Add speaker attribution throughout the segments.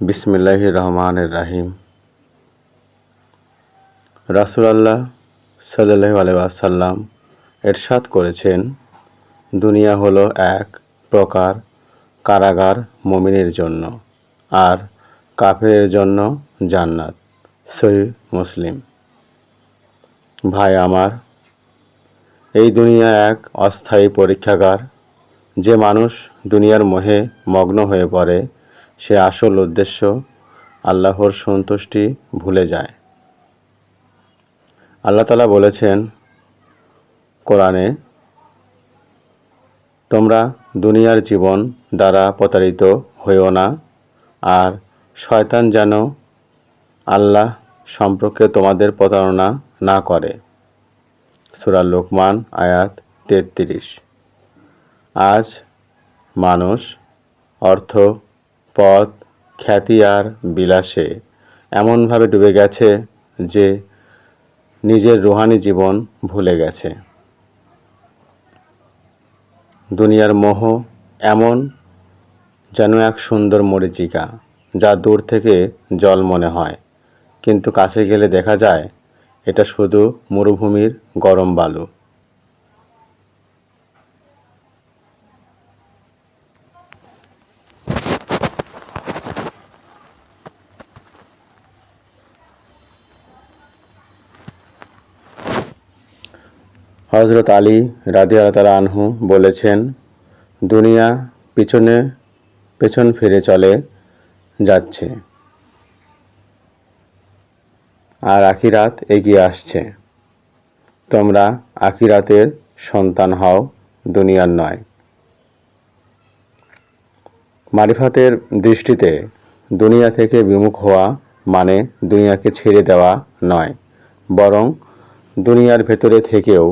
Speaker 1: বিসমিল্লাহ রহমানের রাহিম। রাসুলাল্লাহ সাল্লাহ আলাইসাল্লাম এরশাদ করেছেন, দুনিয়া হলো এক প্রকার কারাগার মমিনের জন্য আর কাফের জন্য জান্নাত। সহি মুসলিম। ভাই আমার, এই দুনিয়া এক অস্থায়ী পরীক্ষাগার, যে মানুষ দুনিয়ার মোহে মগ্ন হয়ে পড়ে সে আসল উদ্দেশ্য আল্লাহর সন্তুষ্টি ভুলে যায়। আল্লাহ তালা বলেছেন, কোরআনে, তোমরা দুনিয়ার জীবন দ্বারা প্রতারিত হইও না, আর শয়তান যেন আল্লাহ সম্পর্কে তোমাদের প্রতারণা না করে। সুরা লোকমান, আয়াত তেত্রিশ। আজ মানুষ অর্থ পদ খ্যাতি আর বিলাসে এমনভাবে ডুবে গেছে যে নিজের রুহানি জীবন ভুলে গেছে। দুনিয়ার মোহ এমন যেন এক সুন্দর মরিচিকা, যা দূর থেকে জল মনে হয়। কিন্তু কাছে গেলে দেখা যায়, এটা শুধু মরুভূমির গরম বালু। হজরত আলী রাদি আল্লাহ আনহু বলেছেন, দুনিয়া পিছনে পেছন ফিরে চলে যাচ্ছে আর আখিরাত এগিয়ে আসছে। তোমরা আখিরাতের সন্তান হও, দুনিয়ার নয়। মারিফাতের দৃষ্টিতে দুনিয়া থেকে বিমুখ হওয়া মানে দুনিয়াকে ছেড়ে দেওয়া নয়, বরং দুনিয়ার ভেতরে থেকেও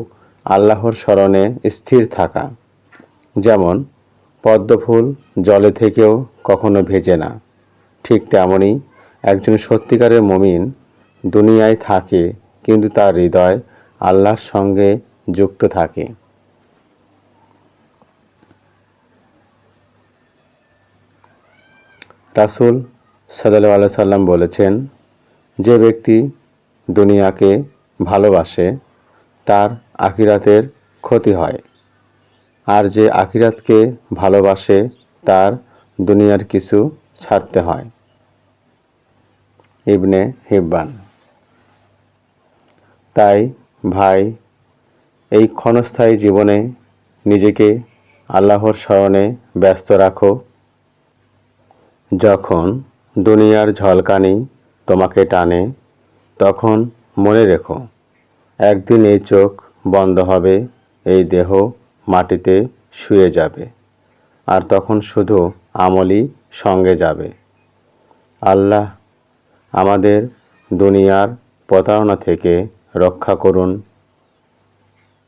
Speaker 1: আল্লাহর স্মরণে স্থির থাকা। যেমন, পদ্মফুল জলে থেকেও কখনো ভেজে না। ঠিক তেমনই একজন সত্যিকারের মমিন দুনিয়ায় থাকে, কিন্তু তার হৃদয় আল্লাহর সঙ্গে যুক্ত থাকে। রাসুল সাল্লাহ সাল্লাম বলেছেন, যে ব্যক্তি দুনিয়াকে ভালোবাসে, তার আখিরাতের ক্ষতি হয়। আর যে আখিরাতকে ভালোবাসে, তার দুনিয়ার কিছু ছাড়তে হয়। ইবনে হিব্বান। তাই ভাই, এই ক্ষণস্থায়ী জীবনে নিজেকে আল্লাহর স্মরণে ব্যস্ত রাখো। যখন দুনিয়ার ঝলকানি তোমাকে টানে, তখন মনে রেখো, একদিন এই চোখ বন্ধ হবে, এই দেহ মাটিতে শুয়ে যাবে। আর তখন শুধু আমলই সঙ্গে যাবে। আল্লাহ আমাদের দুনিয়ার প্রতারণা থেকে রক্ষা করুন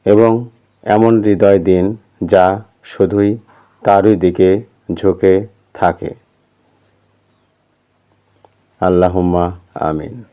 Speaker 1: এবং এমন হৃদয় দিন যা শুধুই তারই দিকে ঝুঁকে থাকে। আল্লাহুম্মা আমিন।